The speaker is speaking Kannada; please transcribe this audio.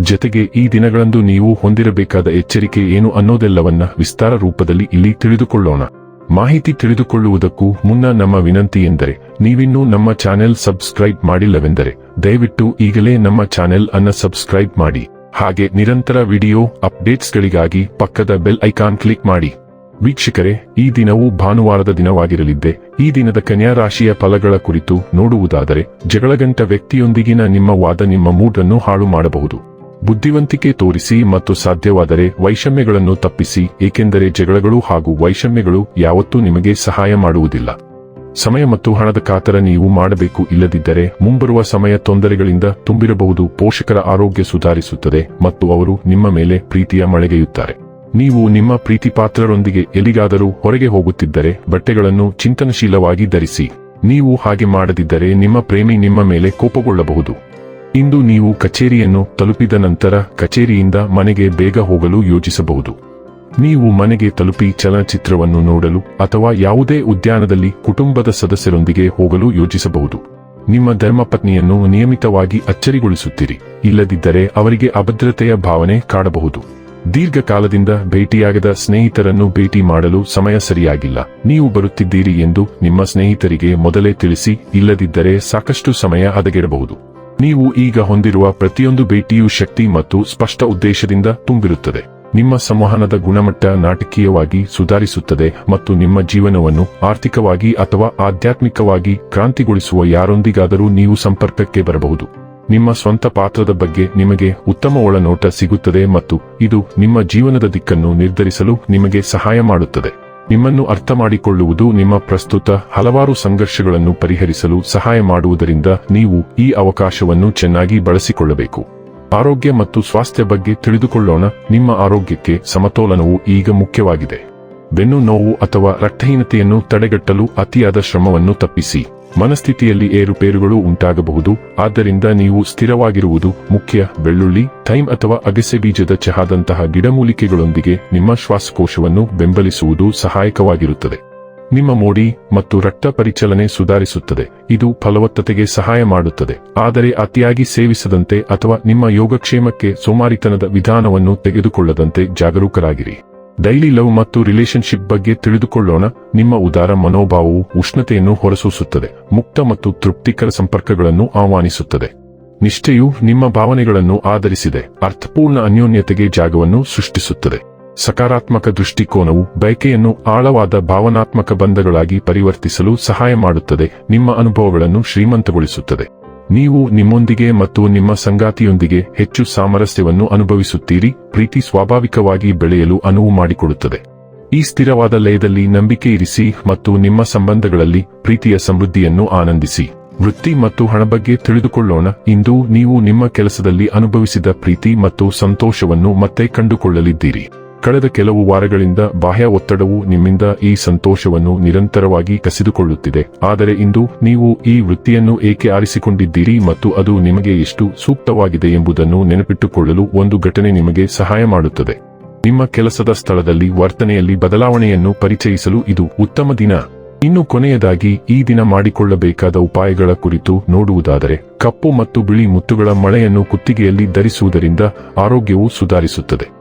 ಜತೆಗೆ ಈ ದಿನಗಳಂದು ನೀವು ಹೊಂದಿರಬೇಕಾದ ಎಚ್ಚರಿಕೆ ಏನು ಅನ್ನೋದೆಲ್ಲವನ್ನ ವಿಸ್ತಾರ ರೂಪದಲ್ಲಿ ಇಲ್ಲಿ ತಿಳಿದುಕೊಳ್ಳೋಣ. ಮಾಹಿತಿ ತಿಳಿದುಕೊಳ್ಳುವುದಕ್ಕೂ ಮುನ್ನ ನಮ್ಮ ವಿನಂತಿ ಎಂದರೆ, ನೀವಿನ್ನೂ ನಮ್ಮ ಚಾನೆಲ್ ಸಬ್ಸ್ಕ್ರೈಬ್ ಮಾಡಿಲ್ಲವೆಂದರೆ, ದಯವಿಟ್ಟು ಈಗಲೇ ನಮ್ಮ ಚಾನೆಲ್ ಅನ್ನ ಸಬ್ಸ್ಕ್ರೈಬ್ ಮಾಡಿ. ಹಾಗೆ ನಿರಂತರ ವಿಡಿಯೋ ಅಪ್ಡೇಟ್ಸ್ಗಳಿಗಾಗಿ ಪಕ್ಕದ ಬೆಲ್ ಐಕಾನ್ ಕ್ಲಿಕ್ ಮಾಡಿ. ವೀಕ್ಷಕರೇ, ಈ ದಿನವು ಭಾನುವಾರದ ದಿನವಾಗಿರಲಿದ್ದೆ. ಈ ದಿನದ ಕನ್ಯಾ ರಾಶಿಯ ಫಲಗಳ ಕುರಿತು ನೋಡುವುದಾದರೆ, ಜಗಳಗಂಟ ವ್ಯಕ್ತಿಯೊಂದಿಗಿನ ನಿಮ್ಮ ವಾದ ನಿಮ್ಮ ಮೂಡನ್ನು ಹಾಳು ಮಾಡಬಹುದು. ಬುದ್ಧಿವಂತಿಕೆ ತೋರಿಸಿ ಮತ್ತು ಸಾಧ್ಯವಾದರೆ ವೈಷಮ್ಯಗಳನ್ನು ತಪ್ಪಿಸಿ, ಏಕೆಂದರೆ ಜಗಳಗಳು ಹಾಗೂ ವೈಷಮ್ಯಗಳು ಯಾವತ್ತೂ ನಿಮಗೆ ಸಹಾಯ ಮಾಡುವುದಿಲ್ಲ. ಸಮಯ ಮತ್ತು ಹಣದ ಕಾತರ ನೀವು ಮಾಡಬೇಕು, ಇಲ್ಲದಿದ್ದರೆ ಮುಂಬರುವ ಸಮಯ ತೊಂದರೆಗಳಿಂದ ತುಂಬಿರಬಹುದು, ಪೋಷಕರ ಆರೋಗ್ಯ ಸುಧಾರಿಸುತ್ತದೆ ಮತ್ತು ಅವರು ನಿಮ್ಮ ಮೇಲೆ ಪ್ರೀತಿಯ ಮಳೆಗೆಯುತ್ತಾರೆ. ನೀವು ನಿಮ್ಮ ಪ್ರೀತಿಪಾತ್ರರೊಂದಿಗೆ ಎಲ್ಲಿಗಾದರೂ ಹೊರಗೆ ಹೋಗುತ್ತಿದ್ದರೆ ಬಟ್ಟೆಗಳನ್ನು ಚಿಂತನಶೀಲವಾಗಿ ಧರಿಸಿ. ನೀವು ಹಾಗೆ ಮಾಡದಿದ್ದರೆ ನಿಮ್ಮ ಪ್ರೇಮಿ ನಿಮ್ಮ ಮೇಲೆ ಕೋಪಗೊಳ್ಳಬಹುದು. ಇಂದು ನೀವು ಕಚೇರಿಯನ್ನು ತಲುಪಿದ ನಂತರ ಕಚೇರಿಯಿಂದ ಮನೆಗೆ ಬೇಗ ಹೋಗಲು ಯೋಚಿಸಬಹುದು ನೀವು ಮನೆಗೆ ತಲುಪಿ ಚಲನಚಿತ್ರವನ್ನು ನೋಡಲು ಅಥವಾ ಯಾವುದೇ ಉದ್ಯಾನದಲ್ಲಿ ಕುಟುಂಬದ ಸದಸ್ಯರೊಂದಿಗೆ ಹೋಗಲು ಯೋಚಿಸಬಹುದು ನಿಮ್ಮ ಧರ್ಮಪತ್ನಿಯನ್ನು ನಿಯಮಿತವಾಗಿ ಅಚ್ಚರಿಗೊಳಿಸುತ್ತೀರಿ, ಇಲ್ಲದಿದ್ದರೆ ಅವರಿಗೆ ಅಭದ್ರತೆಯ ಭಾವನೆ ಕಾಡಬಹುದು. ದೀರ್ಘಕಾಲದಿಂದ ಭೇಟಿಯಾಗದ ಸ್ನೇಹಿತರನ್ನು ಭೇಟಿ ಮಾಡಲು ಸಮಯ ಸರಿಯಾಗಿಲ್ಲ. ನೀವು ಬರುತ್ತಿದ್ದೀರಿ ಎಂದು ನಿಮ್ಮ ಸ್ನೇಹಿತರಿಗೆ ಮೊದಲೇ ತಿಳಿಸಿ, ಇಲ್ಲದಿದ್ದರೆ ಸಾಕಷ್ಟು ಸಮಯ ಹದಗೆಡಬಹುದು. ನೀವು ಈಗ ಹೊಂದಿರುವ ಪ್ರತಿಯೊಂದು ಭೇಟಿಯೂ ಶಕ್ತಿ ಮತ್ತು ಸ್ಪಷ್ಟ ಉದ್ದೇಶದಿಂದ ತುಂಬಿರುತ್ತದೆ. ನಿಮ್ಮ ಸಂವಹನದ ಗುಣಮಟ್ಟ ನಾಟಕೀಯವಾಗಿ ಸುಧಾರಿಸುತ್ತದೆ ಮತ್ತು ನಿಮ್ಮ ಜೀವನವನ್ನು ಆರ್ಥಿಕವಾಗಿ ಅಥವಾ ಆಧ್ಯಾತ್ಮಿಕವಾಗಿ ಕ್ರಾಂತಿಗೊಳಿಸುವ ಯಾರೊಂದಿಗಾದರೂ ನೀವು ಸಂಪರ್ಕಕ್ಕೆ ಬರಬಹುದು. ನಿಮ್ಮ ಸ್ವಂತ ಪಾತ್ರದ ಬಗ್ಗೆ ನಿಮಗೆ ಉತ್ತಮ ಒಳನೋಟ ಸಿಗುತ್ತದೆ ಮತ್ತು ಇದು ನಿಮ್ಮ ಜೀವನದ ದಿಕ್ಕನ್ನು ನಿರ್ಧರಿಸಲು ನಿಮಗೆ ಸಹಾಯ ಮಾಡುತ್ತದೆ. ನಿಮ್ಮನ್ನು ಅರ್ಥ ಮಾಡಿಕೊಳ್ಳುವುದು ನಿಮ್ಮ ಪ್ರಸ್ತುತ ಹಲವಾರು ಸಂಘರ್ಷಗಳನ್ನು ಪರಿಹರಿಸಲು ಸಹಾಯ ಮಾಡುವುದರಿಂದ ನೀವು ಈ ಅವಕಾಶವನ್ನು ಚೆನ್ನಾಗಿ ಬಳಸಿಕೊಳ್ಳಬೇಕು. ಆರೋಗ್ಯ ಮತ್ತು ಸ್ವಾಸ್ಥ್ಯ ಬಗ್ಗೆ ತಿಳಿದುಕೊಳ್ಳೋಣ, ನಿಮ್ಮ ಆರೋಗ್ಯಕ್ಕೆ ಸಮತೋಲನವು ಈಗ ಮುಖ್ಯವಾಗಿದೆ. ಬೆನ್ನು ನೋವು ಅಥವಾ ರಕ್ತಹೀನತೆಯನ್ನು ತಡೆಗಟ್ಟಲು ಅತಿಯಾದ ಶ್ರಮವನ್ನು ತಪ್ಪಿಸಿ. ಮನಸ್ಥಿತಿಯಲ್ಲಿ ಏರುಪೇರುಗಳು ಉಂಟಾಗಬಹುದು. ಆದ್ದರಿಂದ ನೀವು ಸ್ಥಿರವಾಗಿರುವುದು ಮುಖ್ಯ. ಬೆಳ್ಳುಳ್ಳಿ ಥೈಮ್ ಅಥವಾ ಅಗಸೆ ಬೀಜದ ಚಹಾದಂತಹ ಗಿಡಮೂಲಿಕೆಗಳೊಂದಿಗೆ ನಿಮ್ಮ ಶ್ವಾಸಕೋಶವನ್ನು ಬೆಂಬಲಿಸುವುದು ಸಹಾಯಕವಾಗಿರುತ್ತದೆ. ನಿಮ್ಮ ಮೋಡಿ ಮತ್ತು ರಕ್ತ ಪರಿಚಲನೆ ಸುಧಾರಿಸುತ್ತದೆ. ಇದು ಫಲವತ್ತತೆಗೆ ಸಹಾಯ ಮಾಡುತ್ತದೆ. ಆದರೆ ಅತಿಯಾಗಿ ಸೇವಿಸದಂತೆ ಅಥವಾ ನಿಮ್ಮ ಯೋಗಕ್ಷೇಮಕ್ಕೆ ಸೋಮಾರಿತನದ ವಿಧಾನವನ್ನು ತೆಗೆದುಕೊಳ್ಳದಂತೆ ಜಾಗರೂಕರಾಗಿರಿ. ಡೈಲಿ ಲವ್ ಮತ್ತು ರಿಲೇಶನ್ಶಿಪ್ ಬಗ್ಗೆ ತಿಳಿದುಕೊಳ್ಳೋಣ. ನಿಮ್ಮ ಉದಾರ ಮನೋಭಾವವು ಉಷ್ಣತೆಯನ್ನು ಹೊರಸೂಸುತ್ತದೆ. ಮುಕ್ತ ಮತ್ತು ತೃಪ್ತಿಕರ ಸಂಪರ್ಕಗಳನ್ನು ಆಹ್ವಾನಿಸುತ್ತದೆ. ನಿಷ್ಠೆಯು ನಿಮ್ಮ ಭಾವನೆಗಳನ್ನು ಆಧರಿಸಿದೆ. ಅರ್ಥಪೂರ್ಣ ಅನ್ಯೋನ್ಯತೆಗೆ ಜಾಗವನ್ನು ಸೃಷ್ಟಿಸುತ್ತದೆ. ಸಕಾರಾತ್ಮಕ ದೃಷ್ಟಿಕೋನವು ಬಯಕೆಯನ್ನು ಆಳವಾದ ಭಾವನಾತ್ಮಕ ಬಂಧಗಳಾಗಿ ಪರಿವರ್ತಿಸಲು ಸಹಾಯ ಮಾಡುತ್ತದೆ. ನಿಮ್ಮ ಅನುಭವಗಳನ್ನು ಶ್ರೀಮಂತಗೊಳಿಸುತ್ತದೆ. ನೀವು ನಿಮ್ಮೊಂದಿಗೆ ಮತ್ತು ನಿಮ್ಮ ಸಂಗಾತಿಯೊಂದಿಗೆ ಹೆಚ್ಚು ಸಾಮರಸ್ಯವನ್ನು ಅನುಭವಿಸುತ್ತೀರಿ, ಪ್ರೀತಿ ಸ್ವಾಭಾವಿಕವಾಗಿ ಬೆಳೆಯಲು ಅನುವು ಮಾಡಿಕೊಡುತ್ತದೆ. ಈ ಸ್ಥಿರವಾದ ಲಯದಲ್ಲಿ ನಂಬಿಕೆ ಇರಿಸಿ ಮತ್ತು ನಿಮ್ಮ ಸಂಬಂಧಗಳಲ್ಲಿ ಪ್ರೀತಿಯ ಸಮೃದ್ಧಿಯನ್ನು ಆನಂದಿಸಿ. ವೃತ್ತಿ ಮತ್ತು ಹಣ ಬಗ್ಗೆ ತಿಳಿದುಕೊಳ್ಳೋಣ. ಇಂದು ನೀವು ನಿಮ್ಮ ಕೆಲಸದಲ್ಲಿ ಅನುಭವಿಸಿದ ಪ್ರೀತಿ ಮತ್ತು ಸಂತೋಷವನ್ನು ಮತ್ತೆ ಕಂಡುಕೊಳ್ಳಲಿದ್ದೀರಿ. ಕಳೆದ ಕೆಲವು ವಾರಗಳಿಂದ ಬಾಹ್ಯ ಒತ್ತಡವು ನಿಮ್ಮಿಂದ ಈ ಸಂತೋಷವನ್ನು ನಿರಂತರವಾಗಿ ಕಸಿದುಕೊಳ್ಳುತ್ತಿದೆ. ಆದರೆ ಇಂದು ನೀವು ಈ ವೃತ್ತಿಯನ್ನು ಏಕೆ ಆರಿಸಿಕೊಂಡಿದ್ದೀರಿ ಮತ್ತು ಅದು ನಿಮಗೆ ಎಷ್ಟು ಸೂಕ್ತವಾಗಿದೆ ಎಂಬುದನ್ನು ನೆನಪಿಟ್ಟುಕೊಳ್ಳಲು ಒಂದು ಘಟನೆ ನಿಮಗೆ ಸಹಾಯ ಮಾಡುತ್ತದೆ. ನಿಮ್ಮ ಕೆಲಸದ ಸ್ಥಳದಲ್ಲಿ ವರ್ತನೆಯಲ್ಲಿ ಬದಲಾವಣೆಯನ್ನು ಪರಿಚಯಿಸಲು ಇದು ಉತ್ತಮ ದಿನ. ಇನ್ನು ಕೊನೆಯದಾಗಿ ಈ ದಿನ ಮಾಡಿಕೊಳ್ಳಬೇಕಾದ ಉಪಾಯಗಳ ಕುರಿತು ನೋಡುವುದಾದರೆ, ಕಪ್ಪು ಮತ್ತು ಬಿಳಿ ಮುತ್ತುಗಳ ಮಳೆಯನ್ನು ಕುತ್ತಿಗೆಯಲ್ಲಿ ಧರಿಸುವುದರಿಂದ ಆರೋಗ್ಯವು ಸುಧಾರಿಸುತ್ತದೆ.